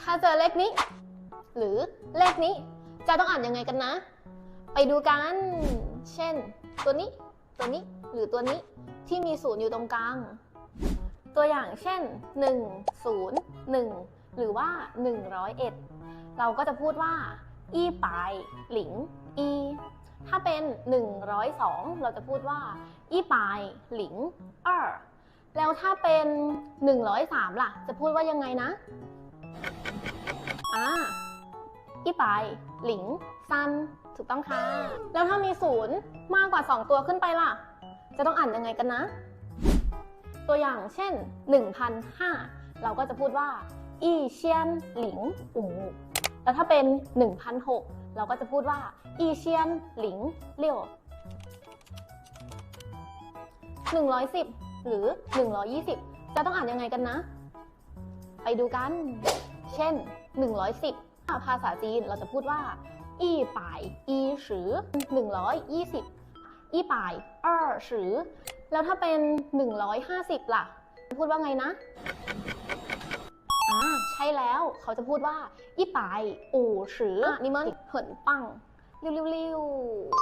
ถ้าเจอเลขนี้ หรือเลขนี้ จะต้องอ่านยังไงกันนะ ไปดูกัน เช่น ตัวนี้ ตัวนี้ หรือตัวนี้ที่มีศูนย์อยู่ตรงกลาง ตัวอย่างเช่น 1 0 1 หรือว่า 101 เราก็จะพูดว่า อีปาย หลิง อี ถ้าเป็น 102 เราจะพูดว่า อีปาย หลิงเออแล้วถ้าเป็น 103 ล่ะ จะพูดว่ายังไงนะ อ่าอีปายหลิง ซัน ถูกต้องค่ะ แล้วถ้ามีศูนย์มากกว่า 2 ตัวขึ้นไปล่ะ จะต้องอ่านยังไงกันนะ ตัวอย่างเช่น 1,005 เราก็จะพูดว่า อีเชียน หลิง อูแล้วถ้าเป็น 1,006 เราก็จะพูดว่า อีเชียน หลิง เลี่ยว110 หรือ 120 จะต้องอ่านยังไงกันนะ ไปดูกัน เช่น 110 ภาษาจีนเราจะพูดว่าอีป่ายอีสือ120อีป่าย二十แล้วถ้าเป็น 150 ล่ะ พูดว่าไงนะอ่าใช่แล้วเขาจะพูดว่าอีป่ายอู่สืออะนี่มันเหินปังเร็วๆ